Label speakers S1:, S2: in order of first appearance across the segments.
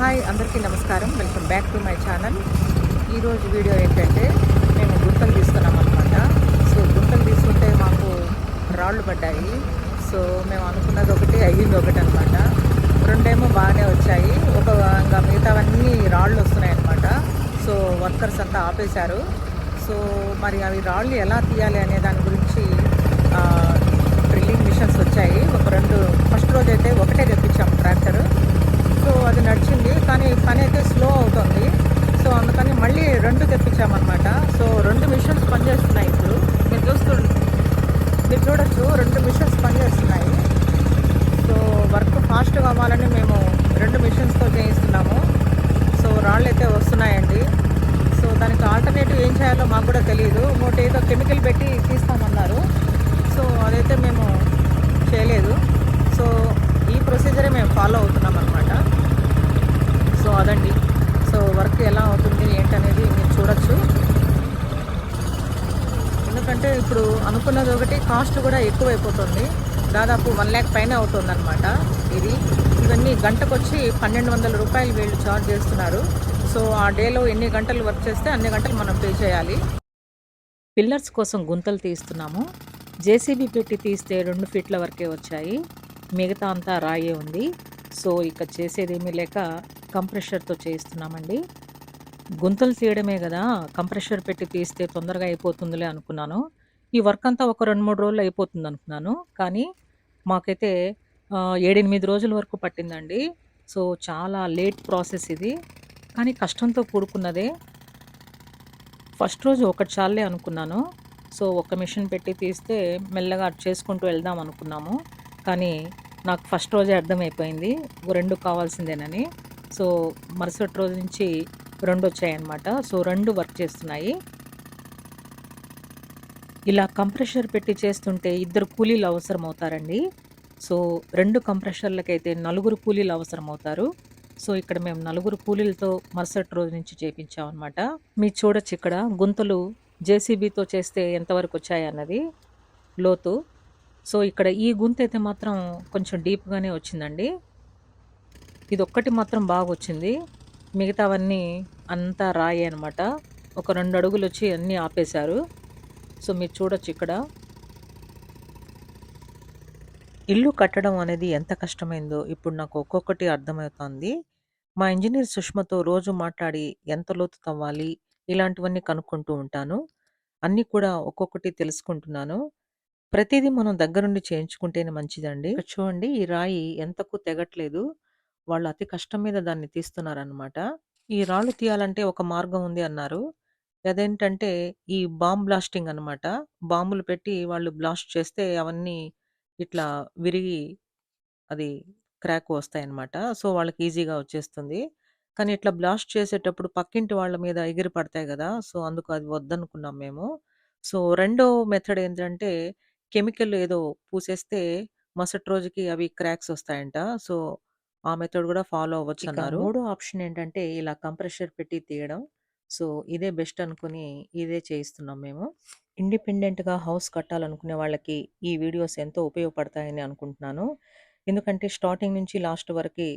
S1: Hi అందరికీ నమస్కారం. Welcome back to my channel. ఈరోజు వీడియో ఏంటంటే మేము గుంతలు తీసుకున్నాం అనమాట సో గుంతలు తీసుకుంటే మాకు రాళ్ళు పడ్డాయి. సో మేము అనుకున్నది ఒకటి అయ్యింది ఒకటి అనమాట రెండేమో బాగానే వచ్చాయి. ఒక ఇంకా మిగతావన్నీ రాళ్ళు వస్తున్నాయి అనమాట సో వర్కర్స్ అంతా ఆపేశారు. సో మరి అవి రాళ్ళు ఎలా తీయాలి అనే దాని గురించి డ్రిల్లింగ్ మిషన్స్ వచ్చాయి. ఒక రెండు ఫస్ట్ రోజు అయితే ఒకటే తెప్పించాము ట్రాక్టర్. సో అది నడిచింది కానీ పని అయితే స్లో అవుతుంది. సో అందుకని మళ్ళీ రెండు తెప్పించామన్నమాట. సో రెండు మిషన్స్ పనిచేస్తున్నాయి ఇప్పుడు. మీరు చూస్తు మీరు చూడొచ్చు రెండు మిషన్స్ పనిచేస్తున్నాయి. సో వర్క్ ఫాస్ట్గా అవ్వాలని మేము రెండు మిషన్స్తో చేయిస్తున్నాము. సో రాళ్ళు అయితే వస్తున్నాయండి. సో దానికి ఆల్టర్నేటివ్ ఏం చేయాలో మాకు కూడా తెలియదు ఇంకోటి ఏదో కెమికల్ పెట్టి తీస్తామన్నారు. సో అదైతే మేము చేయలేదు. సో ఈ ప్రొసీజరే మేము ఫాలో అవుతాం సో సో వర్క్ ఎలా అవుతుంది ఏంటనేది మీరు చూడొచ్చు. ఎందుకంటే ఇప్పుడు అనుకున్నది ఒకటి కాస్ట్ కూడా ఎక్కువైపోతుంది. దాదాపు వన్ ల్యాక్ పైన అవుతుంది అనమాట ఇది. ఇవన్నీ గంటకు వచ్చి పన్నెండు వందల రూపాయలు వీళ్ళు ఛార్జ్ చేస్తున్నారు. సో ఆ డేలో ఎన్ని గంటలు వర్క్ చేస్తే అన్ని గంటలు మనం పే చేయాలి. పిల్లర్స్ కోసం గుంతలు తీస్తున్నాము. జేసీబీ పెట్టి తీస్తే రెండు ఫీట్ల వరకే వచ్చాయి. మిగతా అంతా రాయే ఉంది. సో ఇక చేసేదేమీ లేక కంప్రెషర్తో చేయిస్తున్నామండి. గుంతలు తీయడమే కదా కంప్రెషర్ పెట్టి తీస్తే తొందరగా అయిపోతుందిలే అనుకున్నాను. ఈ వర్క్ అంతా ఒక రెండు మూడు రోజులు అయిపోతుంది అనుకున్నాను కానీ మాకైతే ఏడెనిమిది రోజుల వరకు పట్టిందండి. సో చాలా లేట్ ప్రాసెస్ ఇది. కానీ కష్టంతో కూడుకున్నదే. ఫస్ట్ రోజు ఒకటి చాలే అనుకున్నాను. సో ఒక మిషన్ పెట్టి తీస్తే మెల్లగా అటు చేసుకుంటూ వెళ్దాం అనుకున్నాము. కానీ నాకు ఫస్ట్ రోజే అర్థమైపోయింది. రెండు కావాల్సిందేనని. సో మరుసటి రోజు నుంచి రెండు వచ్చాయన్నమాట సో రెండు వర్క్ చేస్తున్నాయి. ఇలా కంప్రెషర్ పెట్టి చేస్తుంటే ఇద్దరు కూలీలు అవసరం అవుతారండి సో రెండు కంప్రెషర్లకైతే నలుగురు కూలీలు అవసరం అవుతారు సో ఇక్కడ మేము నలుగురు కూలీలతో మరుసటి రోజు నుంచి చేపించామన్నమాట. మీరు చూడొచ్చు ఇక్కడ గుంతలు జేసీబీతో చేస్తే ఎంతవరకు వచ్చాయన్నది లోతు. సో ఇక్కడ ఈ గుంత అయితే మాత్రం కొంచెం డీప్గానే వచ్చిందండి. ఇది ఒక్కటి మాత్రం బాగా వచ్చింది మిగతావన్నీ అంతా రాయి అనమాట ఒక రెండు అడుగులు వచ్చి అన్నీ ఆపేశారు. సో మీరు చూడొచ్చు ఇక్కడ. ఇల్లు కట్టడం అనేది ఎంత కష్టమైందో ఇప్పుడు నాకు ఒక్కొక్కటి అర్థమవుతోంది. మా ఇంజనీర్ సుష్మతో రోజు మాట్లాడి ఎంత లోతు తవ్వాలి ఇలాంటివన్నీ కనుక్కుంటూ ఉంటాను. అన్నీ కూడా ఒక్కొక్కటి తెలుసుకుంటున్నాను. ప్రతిదీ మనం దగ్గరుండి చేయించుకుంటేనే మంచిదండి. చూడండి ఈ రాయి ఎంతకు తెగట్లేదు. వాళ్ళు అతి కష్టం మీద దాన్ని తీస్తున్నారనమాట ఈ రాళ్ళు తీయాలంటే ఒక మార్గం ఉంది అన్నారు. అదేంటంటే ఈ బాంబ్ బ్లాస్టింగ్ అన్నమాట. బాంబులు పెట్టి వాళ్ళు బ్లాస్ట్ చేస్తే అవన్నీ ఇట్లా విరిగి అది క్రాక్ వస్తాయన్నమాట. సో వాళ్ళకి ఈజీగా వచ్చేస్తుంది. కానీ ఇట్లా బ్లాస్ట్ చేసేటప్పుడు పక్కింటి వాళ్ళ మీద ఎగిరి పడతాయి కదా సో అందుకు అది వద్దనుకున్నాం మేము. సో రెండో మెథడ్ ఏంటంటే కెమికల్ ఏదో పూసేస్తే మరుసటి రోజుకి అవి క్రాక్స్ వస్తాయంట. సో ఆ మెథడ్ కూడా ఫాలో అవ్వచ్చు
S2: ఇక
S1: అన్నారు
S2: మూడో ఆప్షన్ ఏంటంటే ఇలా కంప్రెషర్ పెట్టి తీయడం.
S1: సో ఇదే బెస్ట్ అనుకుని ఇదే చేయిస్తున్నాం మేము.
S2: ఇండిపెండెంట్గా హౌస్ కట్టాలనుకునే వాళ్ళకి ఈ వీడియోస్ ఎంతో ఉపయోగపడతాయని అనుకుంటున్నాను.
S1: ఎందుకంటే స్టార్టింగ్ నుంచి లాస్ట్ వరకు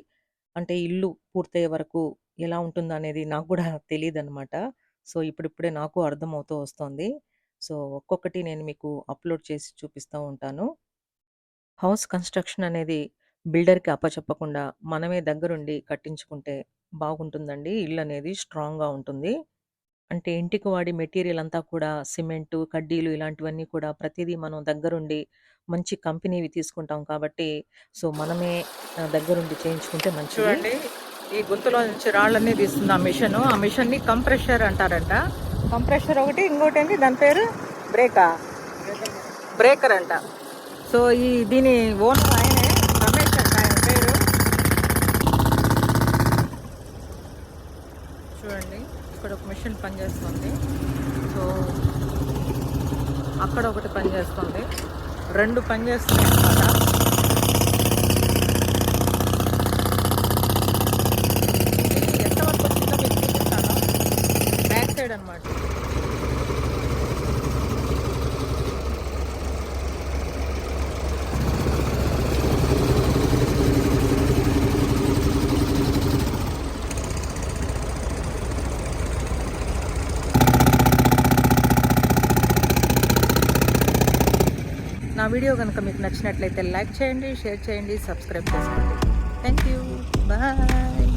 S1: అంటే ఇల్లు పూర్తయ్యే వరకు ఎలా ఉంటుందో అనేది నాకు కూడా తెలియదు అనమాట సో ఇప్పుడిప్పుడే నాకు అర్థమవుతూ వస్తుంది. సో ఒక్కొక్కటి నేను మీకు అప్లోడ్ చేసి చూపిస్తూ ఉంటాను. హౌస్ కన్స్ట్రక్షన్ అనేది బిల్డర్కి అప్పచెప్పకుండా మనమే దగ్గరుండి కట్టించుకుంటే బాగుంటుందండి. ఇల్లు అనేది స్ట్రాంగ్గా ఉంటుంది. అంటే ఇంటికి వాడి మెటీరియల్ అంతా కూడా సిమెంటు కడ్డీలు ఇలాంటివన్నీ కూడా ప్రతిదీ మనం దగ్గరుండి మంచి కంపెనీవి తీసుకుంటాం కాబట్టి సో మనమే దగ్గరుండి చేయించుకుంటే మంచిది. చూడండి ఈ గుంతలో నుంచి రాళ్ళన్నీ తీస్తుంది ఆ మిషన్. ఆ మిషన్ని కంప్రెషర్ అంటారంట. కంప్రెషర్ ఒకటి ఇంకోటి ఏంటి దాని పేరు బ్రేకా? బ్రేకర్ అంట. సో ఈ దీని ఓనర్ ఆయనే రమేష్ అంట ఆయన పేరు చూడండి ఇక్కడ ఒక మిషన్ పనిచేస్తుంది సో అక్కడ ఒకటి పనిచేస్తుంది రెండు పనిచేస్తుంది అన్నమాట. ఎంతవరకు వచ్చిందో మీకు చూపిస్తాను. బ్యాక్ సైడ్ అనమాట
S2: నా వీడియో కనుక మీకు నచ్చినట్లయితే లైక్ చేయండి షేర్ చేయండి సబ్స్క్రైబ్ చేసుకోండి. Thank you bye